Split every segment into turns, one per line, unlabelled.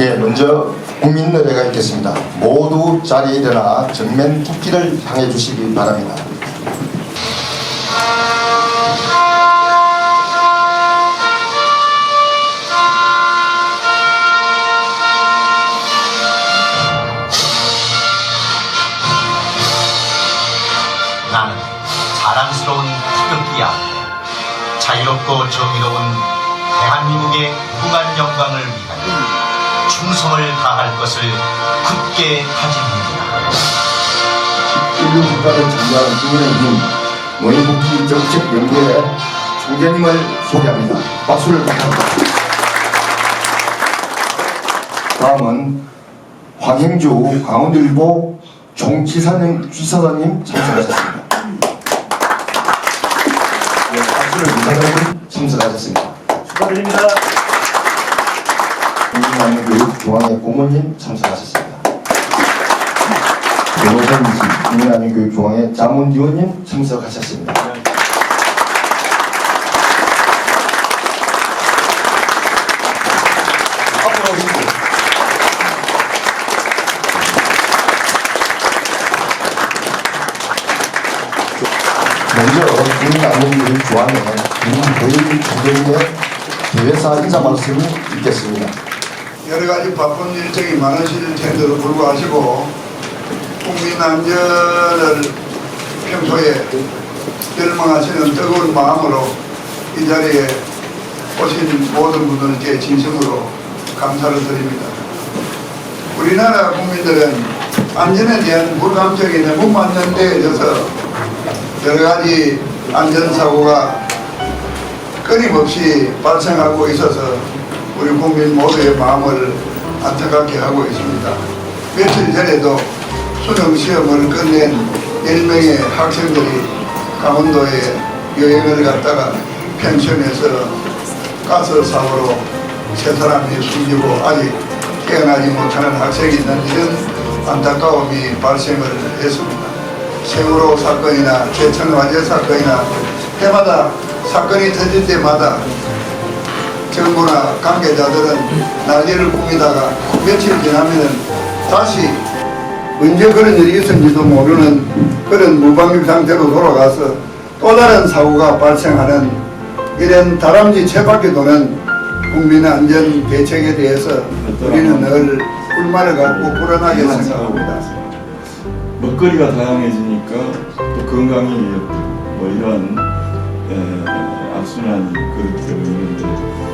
예, 먼저 국민 노래가 있겠습니다. 모두 자리에 일어나 정면 국기를 향해 주시기 바랍니다.
나는 자랑스러운 태극기야. 자유롭고 정의로운 대한민국의 무한 영광을 충성을 다할 것을 굳게 다짐합니다.
인류 국가를 창조한 국민의힘 노인복지 정책 연구회 총재님을 소개합니다. 박수를 부탁합니다. 다음은 황행주 강원일보 총지사님 지사장님 참석하셨습니다. 네, 박수를 부탁하고 참석하셨습니다.
축하드립니다.
국민안전교육중앙회 고모님 참석하셨습니다. 변호사님 국민안전교육중앙회 자문위원님 참석하셨습니다.
앞으로 오십시오.
먼저 국민안전교육중앙회 김보일 총재님의 대회사 인사 말씀을 읽겠습니다.
여러 가지 바쁜 일정이 많으실 텐데도 불구하시고 국민 안전을 평소에 열망하시는 뜨거운 마음으로 이 자리에 오신 모든 분들께 진심으로 감사를 드립니다. 우리나라 국민들은 안전에 대한 불감정이 너무 만연되어져서 여러 가지 안전사고가 끊임없이 발생하고 있어서 우리 국민 모두의 마음을 안타깝게 하고 있습니다. 며칠 전에도 수능 시험을 끝낸 10명의 학생들이 강원도에 여행을 갔다가 펜션에서 가스 사고로 세 사람이 숨지고 아직 깨어나지 못하는 학생이 있는 이런 안타까움이 발생을 했습니다. 세월호 사건이나 개천 화재 사건이나 해마다 사건이 터질 때마다 정부나 관계자들은 난리를 꾸미다가 며칠 지나면은 다시 언제 그런 일이 있었는지도 모르는 그런 무방비 상태로 돌아가서 또 다른 사고가 발생하는 이런 다람쥐 채바퀴 도는 국민 안전 대책에 대해서 우리는 늘 불만을 갖고 불안하게 생각합니다.
먹거리가 다양해지니까 또 건강이 뭐 이런 에, 악순환이 그렇게 되고 있는데 우리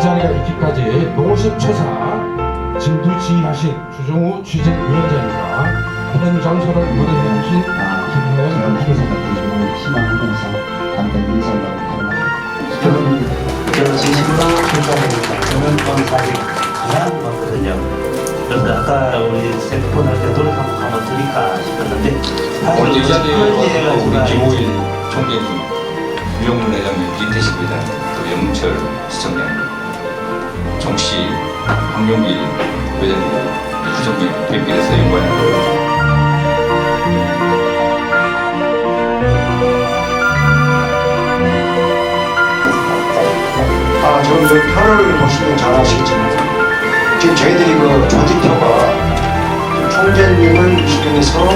자리가 있기까지 농심초사 진두 지휘하신 주정우 취재위원장과 이번 장소를 마련해 주신 김하연 주무사님
희망을 통해서 간단히 인사를 하도록 저는 저 진심으로 감사드립니다. 저는 감사하기 가장 많거든요. 그래서 아까 우리 세트폰 할때 노래 한곡 한번 드릴까 싶었는데 사실
오늘 이 자리에 와서 우리 김호일 총재님, 유영문 회장님, 김태식입니다. 또 영철 시청장님, 정씨, 황용길 회장님, 부총님 뵙기해서 영광입니다.
아, 저는 그 표를 보시면 잘 아시겠지만 지금 저희들이 그 조직표가 지금 총재님을 기준해서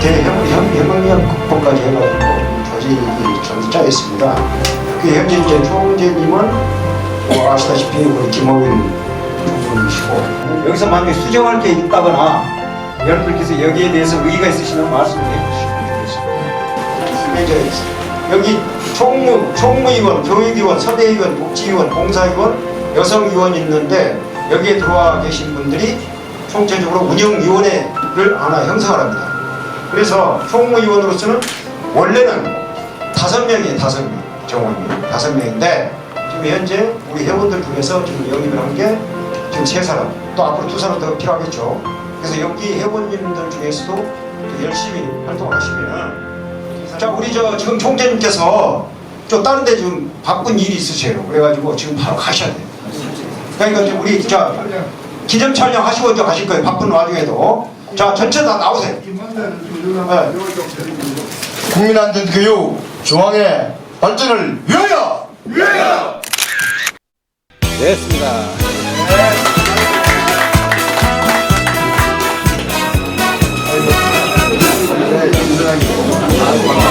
대혁명령 극복까지 해가지고 조직이 좀 짜여 있습니다. 그 현재 이제 총재님은 뭐 아시다시피 우리 김호균 총재님이시고
여기서 만약에 수정할 게 있다거나 여러분들께서 여기에 대해서 의의가 있으시면 말씀해 주시면 되겠습니다.
이제 여기 총무, 총무위원, 교육위원, 서대위원, 복지위원, 봉사위원, 여성위원이 있는데 여기에 들어와 계신 분들이 총체적으로 운영위원회를 하나 형성을 합니다. 그래서 총무위원으로서는 원래는 다섯 명이에요, 다섯 명. 정원이 다섯 명인데 지금 현재 우리 회원들 중에서 지금 영입을 한 게 지금 세 사람, 또 앞으로 두 사람 더 필요하겠죠. 그래서 여기 회원님들 중에서도 또 열심히 활동하시면 자 우리 저 지금 총재님께서 좀 다른 데좀 바쁜 일이 있으세요. 그래가지고 지금 바로 가셔야 돼요. 그러니까 이제 우리 자 기념 촬영 하시고 이제 가실 거예요. 바쁜 와중에도. 자 전체 다 나오세요. 네.
국민안전교육 중앙의 발전을 위하여!
됐습니다. 네.